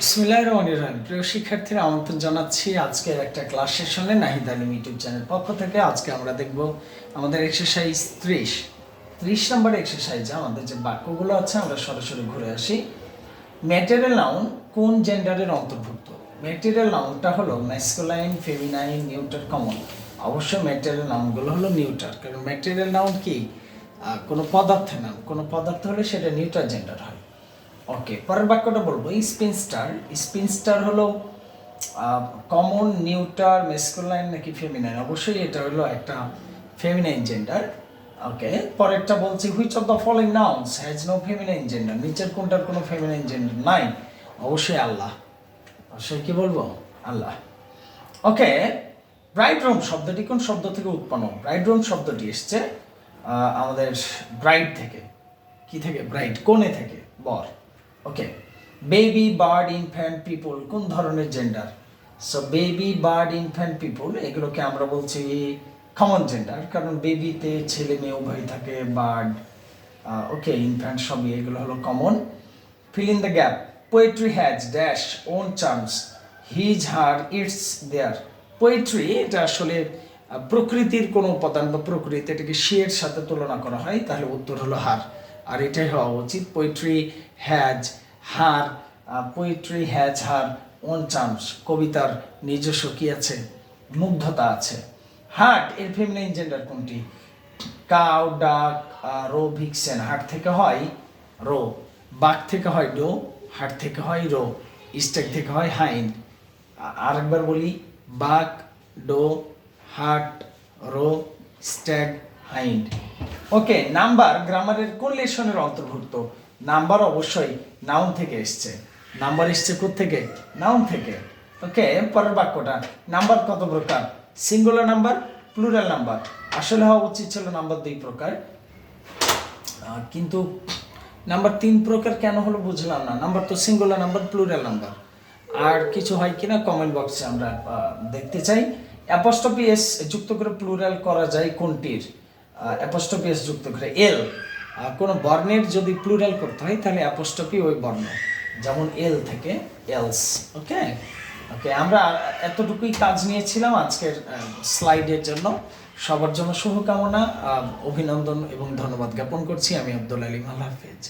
বিসমিল্লাহির রহমানির রহিম। প্রিয় শিক্ষার্থীরা, আমন্ত্রণ জানাচ্ছি আজকের একটা ক্লাস সেশনে নাহিদ আলিম ইউটিউব চ্যানেল পক্ষ থেকে। আজকে আমরা দেখব আমাদের এক্সারসাইজ ত্রিশ। ত্রিশ নম্বর এক্সারসাইজে আমাদের যে বাক্যগুলো আছে, আমরা সরাসরি ঘুরে আসি। ম্যাটেরিয়াল নাউন কোন জেন্ডারের অন্তর্ভুক্ত? ম্যাটেরিয়াল নাউনটা হলো ম্যাসকুলাইন ফেমিনাইন নিউটার কমন অবশ্যই ম্যাটেরিয়াল নাউনগুলো হলো নিউটার কারণ ম্যাটেরিয়াল নাউন কি? কোনো পদার্থের নাম। কোনো পদার্থ হলে সেটা নিউটার জেন্ডার হয়। ওকে পরের বাক্যটা বলব। স্পিনস্টার স্পিনস্টার হলো কমন নিউটার মেসকুলাইন নাকি ফেমিনাইন অবশ্যই এটা হলো একটা ফেমিনাইন জেন্ডার ওকে পরেরটা বলছি which of the following nouns has no feminine gender নিচের কোনটার কোনো ফেমিনাইন জেন্ডার নাই? অবশ্যই আল্লাহ। অবশ্যই কি বলব? আল্লাহ। ওকে ব্রাইড রুম শব্দটি কোন শব্দ থেকে উৎপন্ন? ব্রাইড রুম শব্দটি এসছে আমাদের ব্রাইড থেকে। কি থেকে? ব্রাইড কোণে থেকে, বর। Okay baby bird infant people কোন ধরনের gender so baby bird infant people এগুলোকে আমরা বলছি কমন জেন্ডার কারণ বেবিতে ছেলে মেয়ে উভয় থাকে বার্ড ওকে ইনফ্যান্ট সবই, এগুলো হলো common fill in the gap poetry has dash own charms his her its their poetry এটা আসলে প্রকৃতির কোনো উপাদান বা প্রকৃতি, এটাকে শিয়ের সাথে তুলনা করা হয়, তাহলে উত্তর হলো হার আর এটাই হওয়া উচিত। Poetry has her poetry has her own charms কবিতার নিজস্ব কি আছে? মুগ্ধতা আছে। হার্ট এর ফেমিনাইন জেন্ডার কোনটি? Cow, duck roe, vixen. Hart থেকে হয় রো। বাঘ থেকে হয় ডো। হাট থেকে হয় রো। স্টেক থেকে হয় হাইন আরেকবার বলি বাঘ doe hart roe stag hind okay number গ্রামারের কোন লেশনের অন্তর্ভুক্ত? নাম্বার অবশ্যই নাউন থেকে এসছে। নাম্বার এসছে থেকে নাউন থেকে। ওকে পরের বাক্যটা। নাম্বার কত প্রকার? Singular number plural number. আসলে হওয়া উচিত ছিল নাম্বার দুই প্রকার। কিন্তু নাম্বার তিন প্রকার কেন হলো বুঝলাম না। নাম্বার তো সিঙ্গুলার নাম্বার প্লুরাল নাম্বার। আর কিছু হয় কিনা কমেন্ট বক্সে আমরা দেখতে চাই। অ্যাপস্টপি এস যুক্ত করে প্লুরাল করা যায় কোনটির? অ্যাপস্টপি এস যুক্ত করে। এল কোনো বর্ণের যদি প্লুরাল করতে হয়, তাহলে অ্যাপস্টপি ওই বর্ণ। যেমন এল থেকে এলস, ওকে? ওকে, আমরা এতটুকুই কাজ নিয়েছিলাম আজকের স্লাইডের জন্য। সবার জন্য শুভকামনা অভিনন্দন এবং ধন্যবাদ জ্ঞাপন করছি। আমি আব্দুল আলিম, আল্লাহ হাফেজ।